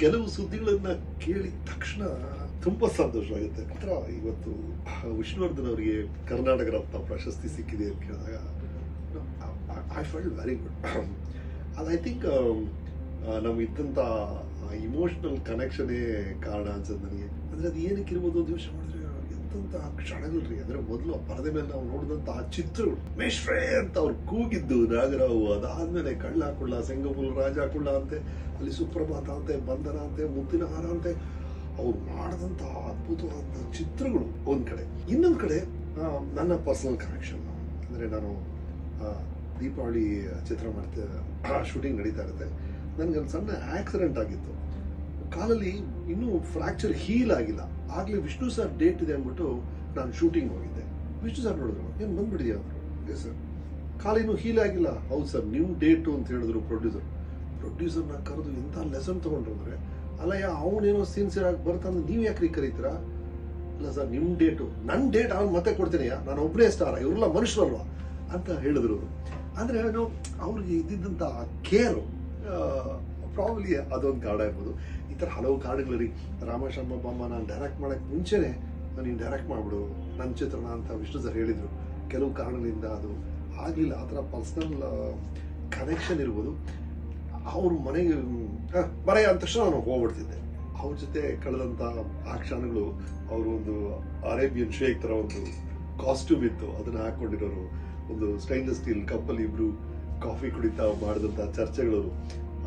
ಕೆಲವು ಸುದ್ದಿಗಳನ್ನ ಕೇಳಿದ ತಕ್ಷಣ ತುಂಬಾ ಸಂತೋಷ ಆಗುತ್ತೆ. ಮಾತ್ರ ಇವತ್ತು ವಿಷ್ಣುವರ್ಧನ್ ಅವರಿಗೆ ಕರ್ನಾಟಕ ರತ್ನ ಪ್ರಶಸ್ತಿ ಸಿಕ್ಕಿದೆ ಅಂತ ಕೇಳಿದಾಗ ಐ ಫೆಲ್ ವೆರಿ ಗುಡ್ ಅದು ಐ ಥಿಂಕ್ ನಮ್ಗೆ ಇದ್ದಂಥ ಇಮೋಷ್ನಲ್ ಕನೆಕ್ಷನೇ ಕಾರಣ ಅನ್ಸುತ್ತೆ ನನಗೆ. ಅಂದ್ರೆ ಅದು ಏನಕ್ಕೆ ಇರ್ಬೋದು ಅಂತ ಯೋಚನೆ ಮಾಡಿದ್ರೆ ಎಂತಹ ಕ್ಷಣಗಳು ರೀ ಅಂದ್ರೆ ಮೊದಲು ಆ ಪರದೆ ಮೇಲೆ ನಾವು ನೋಡಿದಂತ ಆ ಚಿತ್ರಗಳು. ಮೇಶ್ವೇ ಅಂತ ಅವ್ರು ಕೂಗಿದ್ದು ನಾಗರಾವು ಅದಾದ್ಮೇಲೆ ಕಳ್ಳ ಕುಳ್ಳ ಸೆಂಗಪುಲ್ ರಾಜ ಕುಳ್ಳ ಅಂತೆ ಅಲ್ಲಿ ಸುಪ್ರಭಾತ ಅಂತೆ ಬಂಧನ ಅಂತೆ ಮುತ್ತಿನ ಹಾರ ಅಂತೆ ಅವ್ರು ಮಾಡಿದಂಥ ಅದ್ಭುತವಾದ ಚಿತ್ರಗಳು ಒಂದ್ ಕಡೆ. ಇನ್ನೊಂದ್ ಕಡೆ ನನ್ನ ಪರ್ಸನಲ್ ಕನೆಕ್ಷನ್ ಅಂದ್ರೆ ನಾನು ಆ, ದೀಪಾವಳಿ ಚಿತ್ರ ಮಾಡ್ತಾ ಶೂಟಿಂಗ್ ನಡೀತಾ ಇರುತ್ತೆ. ನನಗೆ ಒಂದು ಸಣ್ಣ ಆಕ್ಸಿಡೆಂಟ್ ಆಗಿತ್ತು. ಕಾಲಲ್ಲಿ ಇನ್ನೂ ಫ್ರಾಕ್ಚರ್ ಹೀಲ್ ಆಗಿಲ್ಲ. ಆಗಲೇ ವಿಷ್ಣು ಸರ್ ಡೇಟ್ ಇದೆ ಅಂದ್ಬಿಟ್ಟು ನಾನು ಶೂಟಿಂಗ್ ಹೋಗಿದ್ದೆ. ವಿಷ್ಣು ಸರ್ ನೋಡಿದ್ರು? ಏನು ಬಂದ್ಬಿಡಿದ್ಯಾ ಎಸ್ ಸರ್ ಇನ್ನೂ ಹೀಲ್ ಆಗಿಲ್ಲ. ಹೌದು ಸರ್ ನಿಮ್ಮ ಡೇಟು ಅಂತ ಹೇಳಿದ್ರು ಪ್ರೊಡ್ಯೂಸರ್ ಪ್ರೊಡ್ಯೂಸರ್ನ ಕರೆದು ಇಂಥ ಲೆಸನ್ ತಗೊಂಡ್ರು ಅಂದ್ರೆ ಅಲ್ಲಯ್ಯ ಅವನೇನೋ ಸಿನ್ಸಿಯರ್ ಆಗಿ ಬರ್ತಾನೆ ನೀವು ಯಾಕ್ರಿ ಕರೀತೀರಾ? ಅಲ್ಲ ಸರ್ ನಿಮ್ಮ ಡೇಟು ನನ್ನ ಡೇಟ್ ಅವ್ನು ಮತ್ತೆ ಕೊಡ್ತೀನಿ ನಾನು ಒಬ್ಬನೇ ಸ್ಟಾರ ಇವರೆಲ್ಲ ಮನುಷ್ಯರಲ್ವಾ? ಅಂತ ಹೇಳಿದ್ರು. ಅಂದರೆ ಏನು ಅವ್ರಿಗೆ ಇದ್ದಿದ್ದಂಥ ಕೇರು ಪ್ರಾಬ್ಲಿ ಅದೊಂದು ಕಾರಣ ಇರ್ಬೋದು. ಈ ಥರ ಹಲವು ಕಾರಣಗಳಿರಿ. ರಾಮಶರ್ಮ ಬೊಮ್ಮ ನಾನು ಡೈರೆಕ್ಟ್ ಮಾಡಕ್ಕೆ ಮುಂಚೆನೇ ನೀನು ಡೈರೆಕ್ಟ್ ಮಾಡಿಬಿಡು. ನನ್ನ ಚಿತ್ರಣ ಅಂತ ವಿಷ್ಣು ಸರ್ ಹೇಳಿದರು. ಕೆಲವು ಕಾರಣಗಳಿಂದ ಅದು ಆಗಲಿಲ್ಲ. ಆ ಥರ ಪರ್ಸ್ನಲ್ ಕನೆಕ್ಷನ್ ಇರ್ಬೋದು. ಅವ್ರ ಮನೆಗೆ ಮನೆ ಬರೆಯ ಅಂದ ತಕ್ಷಣ ನಾನು ಹೋಗ್ಬಿಡ್ತಿದ್ದೆ. ಅವ್ರ ಜೊತೆ ಕಳೆದಂಥ ಆ ಕ್ಷಣಗಳು ಅವರು ಒಂದು ಅರೇಬಿಯನ್ ಶೇಕ್ ಥರ ಒಂದು ಕಾಸ್ಟ್ಯೂಮ್ ಇತ್ತು. ಅದನ್ನು ಹಾಕ್ಕೊಂಡಿರೋರು ಒಂದು ಸ್ಟೈನ್ಲೆಸ್ ಸ್ಟೀಲ್ ಕಪ್ಪಲ್ಲಿ ಇಬ್ಬರು ಕಾಫಿ ಕುಡಿತಾ ಮಾಡಿದಂಥ ಚರ್ಚೆಗಳು.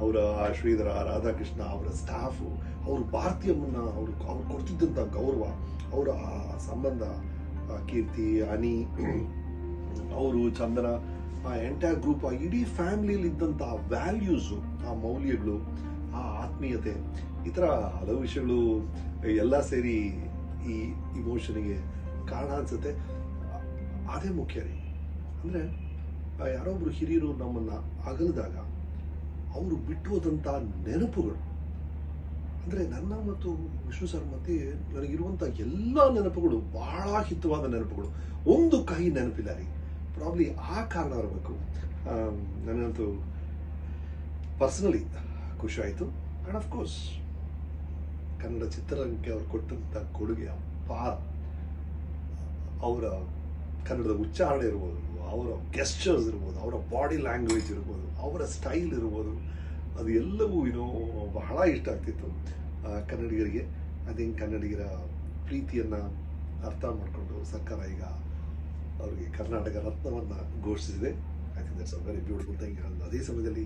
ಅವರ ಆ ಶ್ರೀಧರ ರಾಧಾಕೃಷ್ಣ, ಅವರ ಸ್ಟಾಫು ಅವರು ಭಾರತೀಯಮ್ಮನ ಅವರು, ಅವ್ರು ಕೊಡ್ತಿದ್ದಂಥ ಗೌರವ, ಅವರ ಸಂಬಂಧ ಕೀರ್ತಿ ಅನಿ ಅವರು, ಚಂದನ, ಆ ಎಂಟೈರ್ ಗ್ರೂಪ್ ಆ ಇಡೀ ಫ್ಯಾಮಿಲಿಯಲ್ಲಿ ಇದ್ದಂಥ ವ್ಯಾಲ್ಯೂಸು ಆ ಮೌಲ್ಯಗಳು, ಆ ಆತ್ಮೀಯತೆ, ಈ ಥರ ಹಲವು ವಿಷಯಗಳು ಎಲ್ಲ ಸೇರಿ ಈ ಇಮೋಷನಿಗೆ ಕಾರಣ ಅನ್ಸುತ್ತೆ. ಅದೇ ಮುಖ್ಯ ರೀ. ಅಂದರೆ ಯಾರೊಬ್ಬರು ಹಿರಿಯರು ನಮ್ಮನ್ನು ಅಗಲಿದಾಗ ಅವರು ಬಿಟ್ಟು ಹೋದಂಥ ನೆನಪುಗಳು. ಅಂದರೆ ನನ್ನ ಮತ್ತು ವಿಷ್ಣು ಸರ್ ಮಧ್ಯೆ ನನಗಿರುವಂಥ ಎಲ್ಲ ನೆನಪುಗಳು ಬಹಳ ಹಿತವಾದ ನೆನಪುಗಳು. ಒಂದು ಕಹಿ ನೆನಪಿಲ್ಲ ರೀ. ಪ್ರಾಬ್ಲಿ ಆ ಕಾರಣ ಇರಬೇಕು. ನನಗಂತೂ ಪರ್ಸನಲಿ ಖುಷಿ ಆ್ಯಂಡ್ ಆಫ್ ಕೋರ್ಸ್ ಕನ್ನಡ ಚಿತ್ರರಂಗಕ್ಕೆ ಅವರು ಕೊಟ್ಟಂಥ ಕೊಡುಗೆ ಅಪಾರ ಅವರ ಕನ್ನಡದ ಉಚ್ಚಾರಣೆ ಇರ್ಬೋದು. ಅವರ ಗೆಸ್ಚರ್ಸ್ ಇರ್ಬೋದು, ಅವರ ಬಾಡಿ ಲ್ಯಾಂಗ್ವೇಜ್ ಇರ್ಬೋದು, ಅವರ ಸ್ಟೈಲ್ ಇರ್ಬೋದು, ಅದು ಎಲ್ಲವೂ ಏನೋ ಬಹಳ ಇಷ್ಟ ಆಗ್ತಿತ್ತು ಕನ್ನಡಿಗರಿಗೆ. ಐ ಥಿಂಕ್ ಕನ್ನಡಿಗರ ಪ್ರೀತಿಯನ್ನು ಅರ್ಥ ಮಾಡಿಕೊಂಡು ಸರ್ಕಾರ ಈಗ ಅವರಿಗೆ ಕರ್ನಾಟಕ ರತ್ನವನ್ನು ಘೋಷಿಸಿದೆ. I think that's a very beautiful thing ಅದೇ ಸಮಯದಲ್ಲಿ